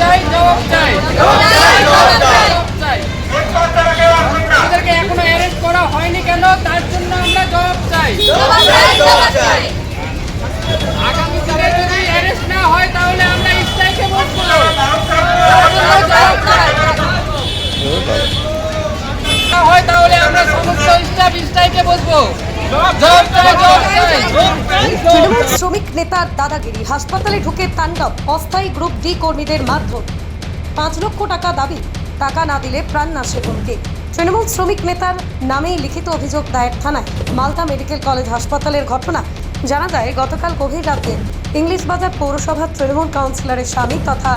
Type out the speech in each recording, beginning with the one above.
চাই জবাব চাই। জবাব চাই আমাদেরকে এখনও অ্যারেস্ট করা হয়নি কেন? তার জন্য আমরা জবাব চাই। আগামী দিনে যদি অ্যারেস্ট না হয় তাহলে আমরা জবাব চাই না হয় তাহলে আমরা সমস্ত স্টাফ স্ট্রাইকে বসবো। জবাব চাই জবাব চাই। শ্রমিক নেতার দাদাগিরি হাসপাতালে ঢুকে তাণ্ডব, অস্থায়ী গ্রুপ ডি কর্মীদের মারধর। পাঁচ লক্ষ টাকা দাবি, টাকা না দিলে প্রাণ নাশের হুমকি। তৃণমূল শ্রমিক নেতার নামেই লিখিত অভিযোগ দায়ের থানায়। মালদা মেডিকেল কলেজ হাসপাতালের ঘটনা জানা যায়, গতকাল গভীর রাতে ইংলিশ বাজার পৌরসভার তৃণমূল কাউন্সিলরের স্বামী তথা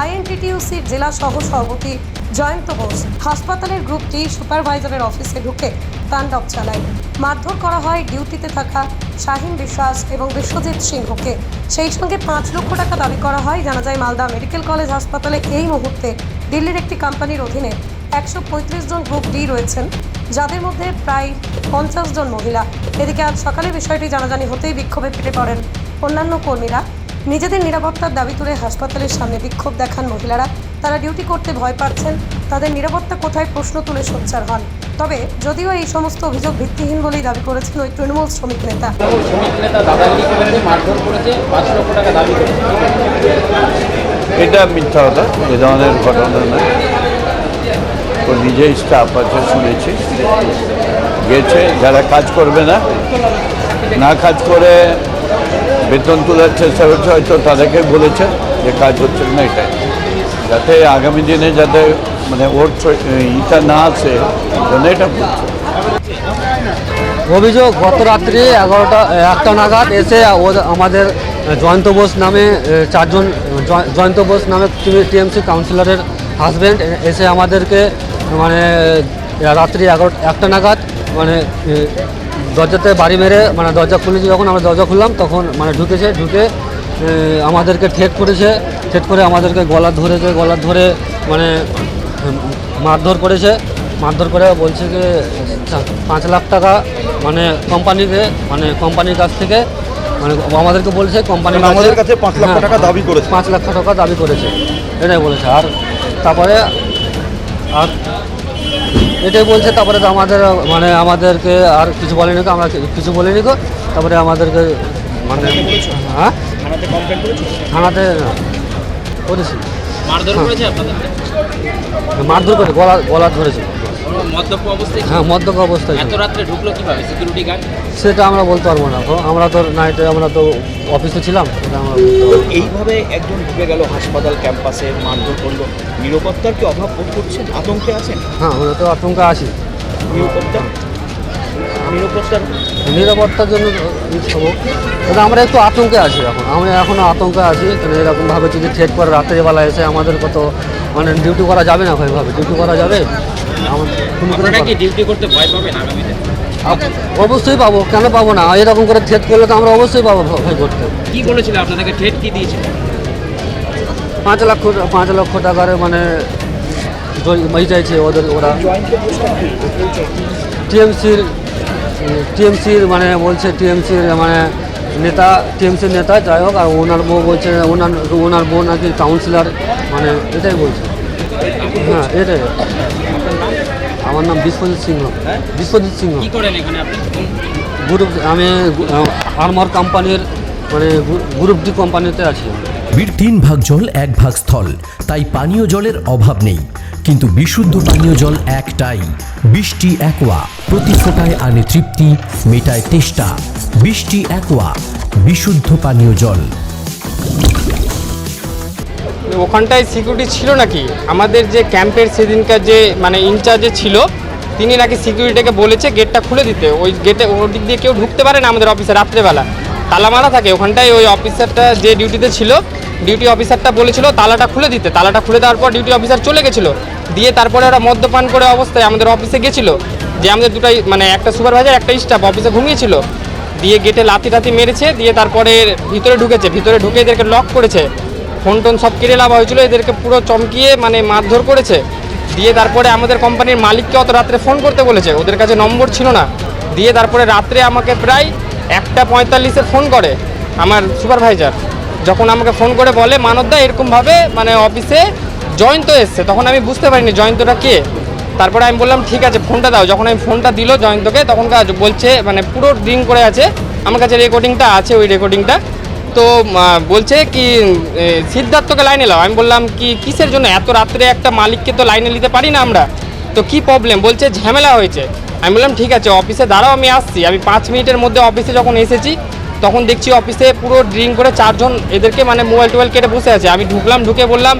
আইএনটিটিউসির জেলা সহ সভাপতি জয়ন্ত বোস হাসপাতালের গ্রুপ ডি সুপারভাইজারের অফিসে ঢুকে তাণ্ডব চালায় মারধর করা হয় ডিউটিতে থাকা শাহিন, বিশ্বাস এবং বিশ্বজিৎ সিংহকে। সেই সঙ্গে পাঁচ লক্ষ টাকা দাবি করা হয়। জানা যায়, মালদা মেডিকেল কলেজ হাসপাতালে এই মুহূর্তে দিল্লির একটি কোম্পানির অধীনে একশো পঁয়ত্রিশ জন গ্রুপ ডি রয়েছেন, যাদের মধ্যে প্রায় পঞ্চাশ জন মহিলা। এদিকে আজ সকালে বিষয়টি জানাজানি হতেই বিক্ষোভে ফেটে পড়েন অন্যান্য কর্মীরা। নিজেদের নিরাপত্তার দাবি তুলে হাসপাতালের সামনে বিক্ষোভ দেখান মহিলারা। তারা ডিউটি করতে ভয় পাচ্ছেন। তাদের নিরাপত্তা কোথায় প্রশ্ন তুলে সোচ্চার হন। তবে যদিও এই সমস্ত অভিযোগ ভিত্তিহীন বলেই দাবি করেছেন ওই তৃণমূল শ্রমিক নেতা। এটা মিথ্যা কথা, এ ধরনের ঘটনা নয়। ও নিজেই স্টাফ আছে শুনেছি। গেছে, যারা কাজ করবে না না কাজ করে বেতন তোলার চেষ্টা করছে, হয়তো তাদেরকে বলেছে যে কাজ হচ্ছে না এটাই। যাতে আগামী দিনে যাতে মানে ওর ইটা না আছে এটা অভিযোগ, গত রাত্রি এগারোটা একটা নাগাদ এসে আমাদের জয়ন্ত বোস নামে চারজন জয়ন্ত বোস নামে টিএমসি কাউন্সিলরের হাজব্যান্ড এসে আমাদেরকে মানে রাত্রি এগারো, একটা নাগাদ মানে দরজাতে বাড়ি মেরে মানে দরজা খুলেছে, যখন আমরা দরজা খুললাম, তখন মানে ঢুকেছে, ঢুকে আমাদেরকে ঠেট করেছে ঠেট করে আমাদেরকে গলা ধরেছে, গলা ধরে মানে মারধর করেছে। মারধর করে বলছে যে পাঁচ লাখ টাকা মানে কোম্পানিকে মানে কোম্পানির কাছ থেকে মানে আমাদেরকে বলছে কোম্পানির মানে আমাদের কাছে পাঁচ লাখ টাকা দাবি করেছে। পাঁচ লাখ টাকা দাবি করেছে। এটাই বলেছে। আর তারপরে আর এটাই বলছে তারপরে তো আমাদের মানে আমাদেরকে আর কিছু বলেনি আমরা কিছু বলিনি তারপরে আমাদেরকে মানে হ্যাঁ? থানাতে করেছি। মারধর করেছে আপনাদেরকে মারধর করে গলা গলা ধরেছে। মদ্যপ অবস্থায়? হ্যাঁ মদ্যপ অবস্থায়। এত রাত্রে ঢুকলো কীভাবে? সিকিউরিটি গার্ড সেটা আমরা বলতে পারব না। আমরা তো নাইটে আমরা তো অফিসে ছিলাম সেটা আমরা। এইভাবে একজন ঢুকে গেল হাসপাতাল ক্যাম্পাসে মারধর করল। নিরাপত্তার কি অভাব বোধ করছেন? আতঙ্কে আছেন? হ্যাঁ আমরা তো আতঙ্কে আছি। নিরাপত্তা? নিরাপত্তার নিরাপত্তার জন্য হব। কিন্তু আমরা একটু আতঙ্কে আছি এখন। আমরা এখনও আতঙ্কে আছি। কারণ এরকমভাবে যদি ঠেট করে রাত্রেবেলা এসে আমাদের কত মানে ডিউটি করা যাবে না ভাইভাবে? ডিউটি করা যাবে? ডিউটি করতে ভয় পাবেন আগামীতে? অবশ্যই পাবো। কেন পাবো না? এরকম করে ঠেট করলে তো আমরা অবশ্যই পাবো ভয় করতে। কি বলেছিল আপনাদেরকে ঠেট কি দিয়েছিল পাঁচ লক্ষ পাঁচ লক্ষ টাকার মানে চাইছে ওদের ওরা। টিএমসির টিএমসির মানে বলছে টিএমসির মানে নেতা টিএমসির নেতা যাই হোক আর ওনার বউ বলছে ওনার ওনার বউ নাকি কাউন্সিলর মানে এটাই বলছে। হ্যাঁ এটাই। আমার নাম বিশ্বজিৎ সিংহ। বিশ্বজিৎ সিংহ। গ্রুপ আমি আর্মার কোম্পানির মানে গ্রুপ ডি কোম্পানিতে আছি। বীর তিন ভাগ জল এক ভাগ স্থল। তাই পানীয় জলের অভাব নেই। কিন্তু বিশুদ্ধ পানীয় জল একটাই। বৃষ্টি একোয়া, প্রতি ফোটায় আনে তৃপ্তি, মেটায় তেষ্টা। বৃষ্টি একোয়া, বিশুদ্ধ পানীয় জল। ওখানটায় সিকিউরিটি ছিল নাকি? আমাদের যে ক্যাম্পের সেদিনকার যে মানে ইনচার্জে ছিল, তিনি নাকি সিকিউরিটিকে বলেছে গেটটা খুলে দিতে। ওই গেটে ওর দিক দিয়ে কেউ ঢুকতে পারে না আমাদের অফিসে রাত্রেবেলা। তালা মারা থাকে, ওখানটায় ওই অফিসারটা যে ডিউটিতে ছিল, ডিউটি অফিসারটা বলেছিল, তালাটা খুলে দিতে। তালাটা খুলে দেওয়ার পর ডিউটি অফিসার চলে গেছিল। দিয়ে তারপরে ওরা মদ্যপান করে অবস্থায় আমাদের অফিসে গেছিল। যে আমাদের দুটাই মানে একটা সুপারভাইজার, একটা স্টাফ অফিসে ঘুমিয়েছিল। দিয়ে গেটে লাথি টাথি মেরেছে, দিয়ে তারপরে ভিতরে ঢুকেছে। ভিতরে ঢুকে এদেরকে লক করেছে। ফোন টোন সব কেড়ে লাভ হয়েছিল, এদেরকে পুরো চমকিয়ে মানে মারধর করেছে। দিয়ে তারপরে আমাদের কোম্পানির মালিককে অত রাত্রে ফোন করতে বলেছে। ওদের কাছে নম্বর ছিল না। দিয়ে তারপরে রাত্রে আমাকে প্রায় একটা পঁয়তাল্লিশে ফোন করে আমার সুপারভাইজার। যখন আমাকে ফোন করে বলে মানবদা এরকমভাবে মানে অফিসে জয়ন্ত এসছে। তখন আমি বুঝতে পারিনি জয়ন্তটা কে। তারপরে আমি বললাম, ঠিক আছে, ফোনটা দাও। যখন আমি ফোনটা দিল জয়ন্তকে তখন বলছে মানে পুরো রিং করে আছে। আমার কাছে রেকর্ডিংটা আছে ওই রেকর্ডিংটা। তো বলছে কি সিদ্ধার্থকে লাইনে লাও। আমি বললাম, কি, কিসের জন্য? এত রাত্রে একটা মালিককে তো লাইনে নিতে পারি না আমরা। তো কি প্রবলেম বলছে, ঝামেলা হয়েছে। আমি বললাম, ঠিক আছে অফিসে দাঁড়াও, আমি আসছি। আমি পাঁচ মিনিটের মধ্যে অফিসে যখন এসেছি, তখন দেখছি অফিসে পুরো ড্রিঙ্ক করে চারজন এদেরকে মানে মোবাইল টোবাইল কেটে বসে আছে। আমি ঢুকলাম, ঢুকে বললাম,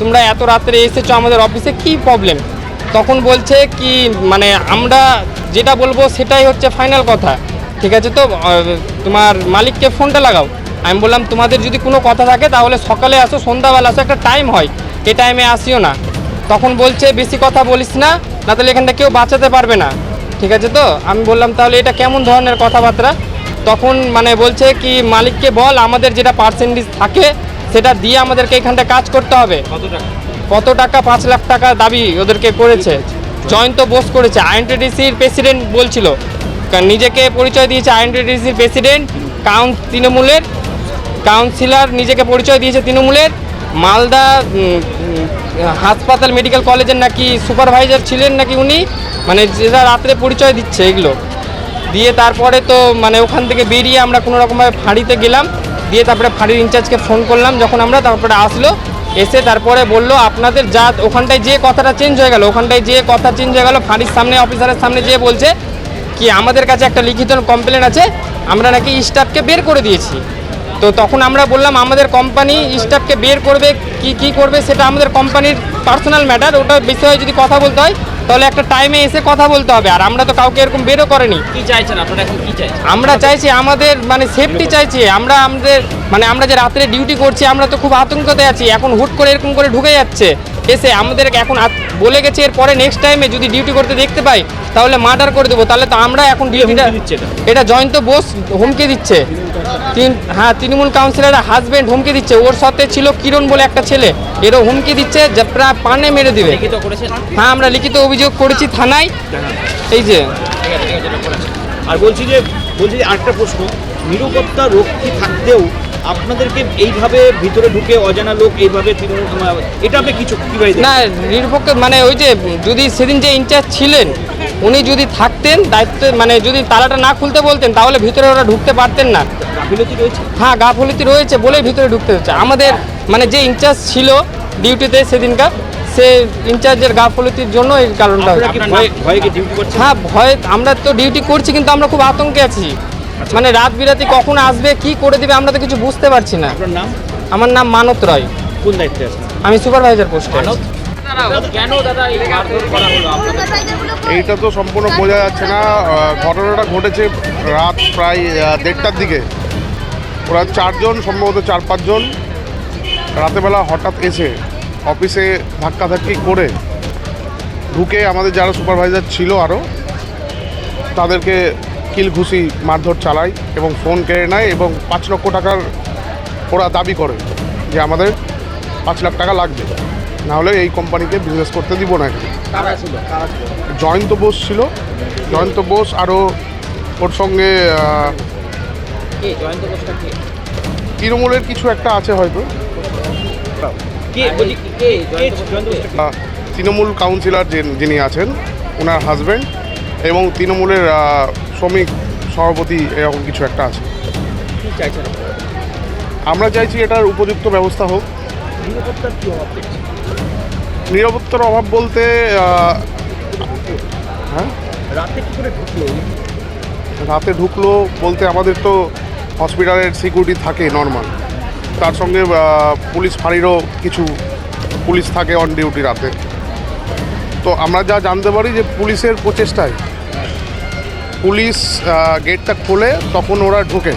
তোমরা এত রাত্রে এসেছ আমাদের অফিসে কি প্রবলেম তখন বলছে কি মানে আমরা যেটা বলব সেটাই হচ্ছে ফাইনাল কথা। ঠিক আছে তো? তোমার মালিককে ফোনটা লাগাও। আমি বললাম, তোমাদের যদি কোনো কথা থাকে, তাহলে সকালে আসো, সন্ধ্যাবেলা আসো, একটা টাইম হয়। এ টাইমে আসিও না। তখন বলছে, বেশি কথা বলিস না না তাহলে এখানটা কেউ বাঁচাতে পারবে না। ঠিক আছে তো? আমি বললাম তাহলে এটা কেমন ধরনের কথাবার্তা? তখন মানে বলছে কি মালিককে বল আমাদের যেটা পার্সেন্টেজ থাকে সেটা দিয়ে আমাদেরকে এখানটা কাজ করতে হবে। কত টাকা? পাঁচ লাখ টাকা দাবি ওদেরকে করেছে। জয়ন্ত বোস করেছে। আইএনটিডিসির প্রেসিডেন্ট বলছিল। কারণ নিজেকে পরিচয় দিয়েছে আইএনটিডিসির প্রেসিডেন্ট কাউন্ট তৃণমূলের। কাউন্সিলর নিজেকে পরিচয় দিয়েছে তৃণমূলের। মালদা হাসপাতাল মেডিকেল কলেজের নাকি সুপারভাইজার ছিলেন নাকি উনি? মানে যেটা রাত্রে পরিচয় দিচ্ছে এগুলো। দিয়ে তারপরে তো মানে ওখান থেকে বেরিয়ে আমরা কোনো রকমভাবে ফাঁড়িতে গেলাম। দিয়ে তারপরে ফাঁড়ির ইনচার্জকে ফোন করলাম, যখন আমরা তারপরে আসলো, এসে তারপরে বলল, আপনাদের যা, ওখানটায় যে কথাটা চেঞ্জ হয়ে গেল, ওখানটায় যে কথা চেঞ্জ হয়ে গেল, ফাঁড়ির সামনে অফিসারের সামনে যেয়ে বলছে, কি আমাদের কাছে একটা লিখিত কমপ্লেন আছে, আমরা নাকি স্টাফকে বের করে দিয়েছি। তো তখন আমরা বললাম, আমাদের কোম্পানি স্টাফকে বের করবে, কি কি করবে সেটা আমাদের কোম্পানির পার্সোনাল ম্যাটার ওটা বিষয়ে যদি কথা বলতে হয় তাহলে একটা টাইমে এসে কথা বলতে হবে আর আমরা তো কাউকে এরকম বেরও করেনি। কি চাইছেন আপনারা এখন? কি চাইছেন? আমরা চাইছি আমাদের মানে সেফটি চাইছি আমরা আমাদের মানে আমরা যে রাত্রে ডিউটি করছি আমরা তো খুব আতঙ্কতে আছি এখন হুট করে এরকম করে ঢুকে যাচ্ছে। এসে আমাদের এখন বলে গেছে এরপরে নেক্সট টাইমে যদি ডিউটি করতে দেখতে পাই তাহলে মার্ডার করে দেবো। তাহলে তো আমরা এখন ডিউটিটা দিচ্ছে এটা? জয়ন্ত বোস হুমকি দিচ্ছে। তিন হ্যাঁ তৃণমূল কাউন্সিলরের হাজবেন্ড হুমকি দিচ্ছে। ওর সাথে ছিল কিরণ বলে একটা ছেলে। এরও হুমকি দিচ্ছে যে প্রায় পানে মেরে দিবে। হ্যাঁ আমরা লিখিত অভিযোগ করেছি থানায়। এই যে। আর বলছি যে বলছি যে আরেকটা প্রশ্ন নিরাপত্তা রক্ষী থাকতেও আপনাদেরকে এইভাবে ভিতরে ঢুকে অজানা লোক এইভাবে এটা আপনি কিছু? না নিরপেক্ষ মানে ওই যে যদি সেদিন যে ইনচার্জ ছিলেন উনি যদি থাকতেন দায়িত্ব মানে যদি তালাটা না খুলতে বলতেন তাহলে ভিতরে ওরা ঢুকতে পারতেন না। গাফিলতি রয়েছে? হ্যাঁ গাফলতি রয়েছে বলেই ভিতরে ঢুকতে হচ্ছে। আমাদের মানে যে ইনচার্জ ছিল ডিউটিতে সেদিনকার সে ইনচার্জের গাফলতির জন্য এই কারণটা হ্যাঁ ভয় আমরা তো ডিউটি করছি কিন্তু আমরা খুব আতঙ্কে আছি। মানে রাত বিরাতে কখন আসবে কি করে দিবে আমরা তো কিছু বুঝতে পারছি না। আমার নাম মানত রয়। কোন দায়িত্বে আছেন? আমি সুপারভাইজার পোস্টে এইটা তো সম্পূর্ণ বোঝা যাচ্ছে না। ঘটনাটা ঘটেছে রাত প্রায় দেড়টার দিকে। ওরা চারজন সম্ভবত চার পাঁচজন রাতেবেলা হঠাৎ এসে অফিসে ধাক্কাধাক্কি করে ঢুকে আমাদের যারা সুপারভাইজার ছিল আরও তাদেরকে কিল ঘুষি মারধর চালায় এবং ফোন কেড়ে নেয় এবং পাঁচ লক্ষ টাকার ওরা দাবি করে যে আমাদের পাঁচ লাখ টাকা লাগবে। নাহলে এই কোম্পানিকে বিজনেস করতে দিব না জয়ন্ত বোস ছিল। জয়ন্ত বোস আরও ওর সঙ্গে তৃণমূলের কিছু একটা আছে হয়তো। তৃণমূল কাউন্সিলর যে- যিনি আছেন ওনার হাজব্যান্ড এবং তৃণমূলের শ্রমিক সভাপতি এরকম কিছু একটা আছে? আমরা চাইছি এটার উপযুক্ত ব্যবস্থা হোক। নিরাপত্তার অভাব বলতে হ্যাঁ? রাতে ঢুকলো? রাতে ঢুকলো বলতে আমাদের তো হসপিটালের সিকিউরিটি থাকে নর্মাল তার সঙ্গে পুলিশ ফাঁড়িরও কিছু পুলিশ থাকে অন ডিউটি রাতে। তো আমরা যা জানতে পারি যে পুলিশের প্রচেষ্টায় পুলিশ গেটটা খোলে, তখন ওরা ঢোকে।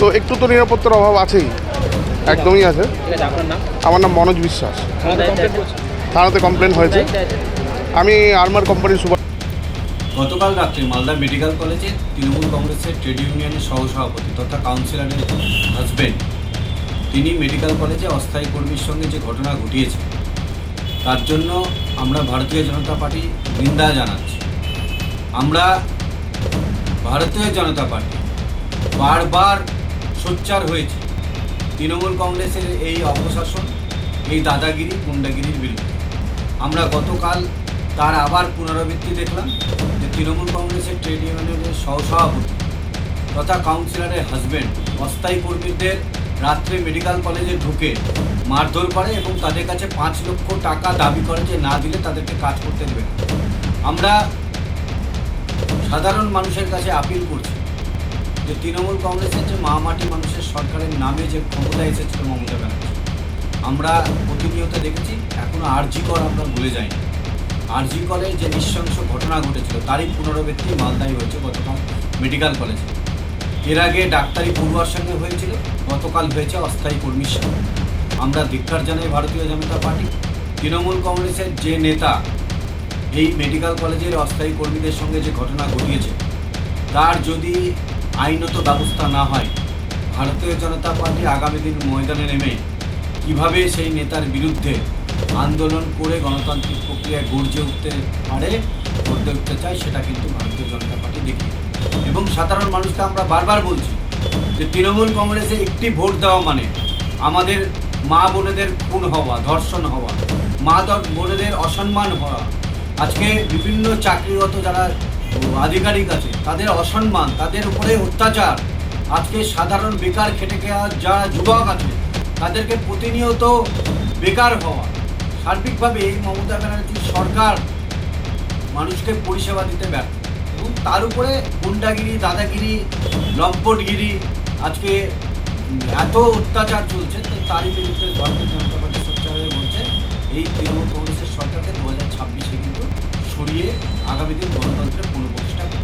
তো একটু তো নিরাপত্তার অভাব আছেই, একদমই আছে। আমার নাম মনোজ বিশ্বাস। থানাতে কমপ্লেন হয়েছে। আমি আর্মার কোম্পানির সুপার গতকাল রাত্রে মালদা মেডিকেল কলেজে তৃণমূল কংগ্রেসের ট্রেড ইউনিয়নের সহসভাপতি তথা কাউন্সিলরের হাজবেন্ড। তিনি মেডিকেল কলেজে অস্থায়ী কর্মীর সঙ্গে যে ঘটনা ঘটিয়েছে তার জন্য আমরা ভারতীয় জনতা পার্টি নিন্দা জানাচ্ছি। আমরা ভারতীয় জনতা পার্টি বারবার সোচ্চার হয়েছি তৃণমূল কংগ্রেসের এই অপশাসন, এই দাদাগিরি গুন্ডাগিরির বিরুদ্ধে। আমরা গতকাল তার আবার পুনরাবৃত্তি দেখলাম যে তৃণমূল কংগ্রেসের ট্রেড ইউনিয়নের সহসভাপতি তথা কাউন্সিলরের হাজব্যান্ড অস্থায়ী কর্মীদের রাত্রে মেডিকেল কলেজে ঢুকে মারধর করে এবং তাদের কাছে পাঁচ লক্ষ টাকা দাবি করে যে না দিলে তাদেরকে কাজ করতে দেবে আমরা সাধারণ মানুষের কাছে আপিল করছি যে তৃণমূল কংগ্রেসের যে মামাটি মানুষের সরকারের নামে যে ক্ষমতা এসেছিল মমতা ব্যানার্জি। আমরা প্রতিনিয়ত দেখেছি, এখনও আরজি কর আমরা ভুলে যাইনি। আরজি কলেজ যে নৃশংস ঘটনা ঘটেছিল, তারই পুনরাবৃত্তি মালদায় হয়েছে গতকাল মেডিকেল কলেজে। এর আগে ডাক্তারি পড়ুয়ার সঙ্গে হয়েছিল, গতকাল হয়েছে অস্থায়ী কর্মীর সঙ্গে আমরা ধিক্কার জানাই ভারতীয় জনতা পার্টি। তৃণমূল কংগ্রেসের যে নেতা, এই মেডিকেল কলেজের অস্থায়ী কর্মীদের সঙ্গে যে ঘটনা ঘটিয়েছে, তার যদি আইনত ব্যবস্থা না হয়, ভারতীয় জনতা পার্টি আগামী দিন ময়দানে নেমে কীভাবে সেই নেতার বিরুদ্ধে আন্দোলন করে গণতান্ত্রিক প্রক্রিয়ায় গর্জে উঠতে পারে গড়তে উঠতে চায়, সেটা কিন্তু ভারতীয় জনতা পার্টি দেখি। এবং সাধারণ মানুষকে আমরা বারবার বলছি যে তৃণমূল কংগ্রেসে একটি ভোট দেওয়া মানে আমাদের মা বোনেদের খুন হওয়া, ধর্ষণ হওয়া, মা বোনেদের অসম্মান হওয়া। আজকে বিভিন্ন চাকরিরত যারা আধিকারিক আছে, তাদের অসম্মান, তাদের উপরে অত্যাচার। আজকে সাধারণ বেকার খেটে যারা যুবক আছে, তাদেরকে প্রতিনিয়ত বেকার হওয়া। সার্বিকভাবে এই মমতা ব্যানার্জির সরকার মানুষকে পরিষেবা দিতে ব্যর্থ। এবং তার উপরে গুন্ডাগিরি, দাদাগিরি, লম্পটগিরি, আজকে এত অত্যাচার চলছে, তো তারই বিরুদ্ধে ভারতীয় জনতা পার্টি সোচ্চার হয়ে বলছে, এই তৃণমূল কংগ্রেসের সরকারকে দু হাজার ছাব্বিশে কিন্তু সরিয়ে আগামী দিন গণতন্ত্রের করতে